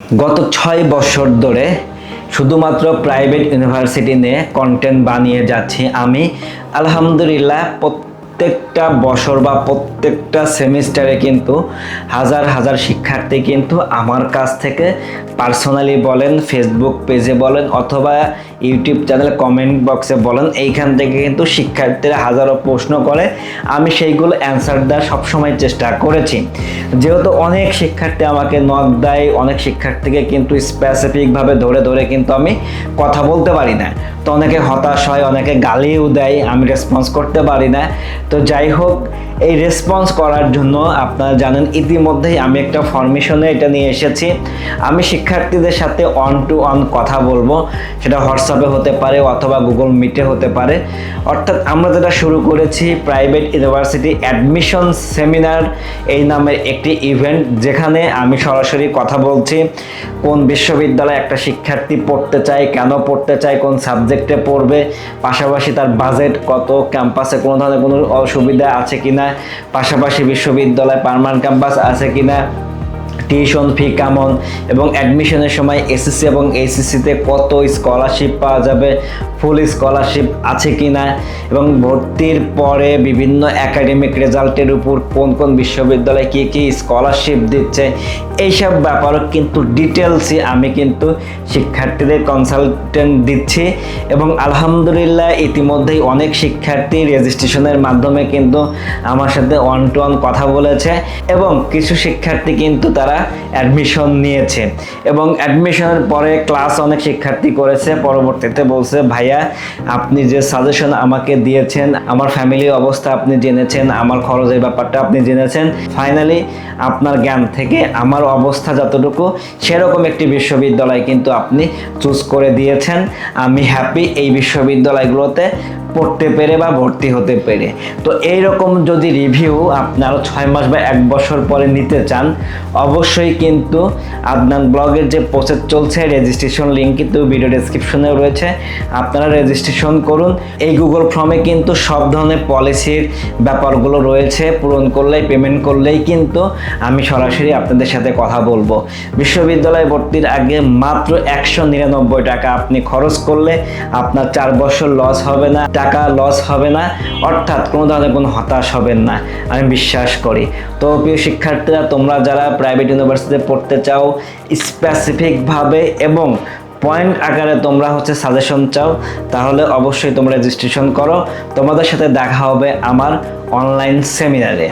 গত ছয় বছর ধরে শুধুমাত্র প্রাইভেট ইউনিভার্সিটি নিয়ে কন্টেন্ট বানিয়ে যাচ্ছি আমি। আলহামদুলিল্লাহ প্রত্যেকটা বছর বা প্রত্যেকটা সেমিস্টারে কিন্তু হাজার হাজার শিক্ষার্থী কিন্তু আমার কাছ থেকে পার্সোনালি বলেন, ফেসবুক পেজে বলেন অথবা ইউটিউব চ্যানেল কমেন্ট বক্সে বলেন, এইখান থেকে কিন্তু শিক্ষার্থীরা হাজারো প্রশ্ন করে। আমি সেইগুলো অ্যান্সার দেওয়ার সবসময় চেষ্টা করেছি। যেহেতু অনেক শিক্ষার্থী আমাকে নক দেয়, অনেক শিক্ষার্থীকে কিন্তু স্পেসিফিকভাবে ধরে ধরে কিন্তু আমি কথা বলতে পারি না। তো অনেকে হতাশ হয়, অনেকে গালিও দেয়, আমি রেসপন্স করতে পারি না। তো যাই হোক, এই রেসপন্স করার জন্য আপনারা জানেন, ইতিমধ্যেই আমি একটা ফরমেশনে এটা নিয়ে এসেছি। আমি শিক্ষার্থীদের সাথে অন টু অন কথা বলব। সেটা হোয়াটসঅ্যাপে হতে পারে অথবা গুগল মিটে হতে পারে। অর্থাৎ আমরা যেটা শুরু করেছি প্রাইভেট ইউনিভার্সিটি অ্যাডমিশন সেমিনার এই নামের একটি ইভেন্ট যেখানে আমি সরাসরি কথা বলছি, কোন বিশ্ববিদ্যালয়ে একটা শিক্ষার্থী পড়তে চায়, কেন পড়তে চায়, কোন সাবজেক্টে পড়বে, পাশাপাশি তার বাজেট কত ক্যাম্পাসে কোনো ধরনের কোনো অসুবিধা আছে কিনা, পাশাপাশি বিশ্ববিদ্যালয় পারমানেন্ট ক্যাম্পাস আছে কিনা টিউশন ফি কেমন? এবং অ্যাডমিশনের সময় এসএসসি এবং এইচএসসিতে কত স্কলারশিপ পাওয়া যাবে? ফুল স্কলারশিপ আছে কি না? এবং ভর্তির পরে বিভিন্ন একাডেমিক রেজাল্টের উপর কোন কোন বিশ্ববিদ্যালয়ে কী কী স্কলারশিপ দিচ্ছে? এইসব ব্যাপারও কিন্তু ডিটেলসই আমি কিন্তু শিক্ষার্থীদের কনসালটেন্ট দিচ্ছি। এবং আলহামদুলিল্লাহ ইতিমধ্যেই অনেক শিক্ষার্থী রেজিস্ট্রেশনের মাধ্যমে কিন্তু আমার সাথে ওয়ান টু ওয়ান কথা বলেছে। এবং কিছু শিক্ষার্থী কিন্তু তারা অ্যাডমিশন নিয়েছে। এবং অ্যাডমিশনের পরে ক্লাস অনেক শিক্ষার্থী করেছে, পরবর্তীতে বলছে, ভাইয়া, আপনি যে সাজেশন আমাকে দিয়েছেন, আমার ফ্যামিলির অবস্থা আপনি জেনেছেন, আমার খরচের ব্যাপারটা আপনি জেনেছেন ফাইনালি আপনার জ্ঞান থেকে আমার অবস্থা যতটুকু, সেরকম একটি বিশ্ববিদ্যালয় কিন্তু আপনি চুজ করে দিয়েছেন। আমি হ্যাপি এই বিশ্ববিদ্যালয়গুলোতে পড়তে পেরে বা ভর্তি হতে পেরে। তো এই রকম যদি রিভিউ আপনারা ছয় মাস বা এক বছর পরে নিতে চান, অবশ্যই কিন্তু আদনান ব্লগের যে প্রসেস চলছে রেজিস্ট্রেশন লিঙ্ক কিন্তু ভিডিও ডেসক্রিপশনে রয়েছে। আপনারা রেজিস্ট্রেশন করুন। এই গুগল ফর্মে কিন্তু সব ধরনের পলিসির ব্যাপারগুলো রয়েছে। পূরণ করলেই পেমেন্ট করলেই কিন্তু আমি সরাসরি আপনাদের সাথে কথা বলব। বিশ্ববিদ্যালয়ে ভর্তির আগে মাত্র একশো নিরানব্বই টাকা আপনি খরচ করলে আপনার চার বছর লস হবে না। টাকা লস হবে না, অর্থাৎ কোনো ধরনের কোনো হতাশ হবেন না, আমি বিশ্বাস করি। তো প্রিয় শিক্ষার্থীরা, তোমরা যারা প্রাইভেট ইউনিভার্সিটিতে পড়তে চাও স্পেসিফিকভাবে এবং পয়েন্ট আকারে তোমরা হচ্ছে সাজেশন চাও, তাহলে অবশ্যই তোমরা রেজিস্ট্রেশন করো। তোমাদের সাথে দেখা হবে আমার অনলাইন সেমিনারে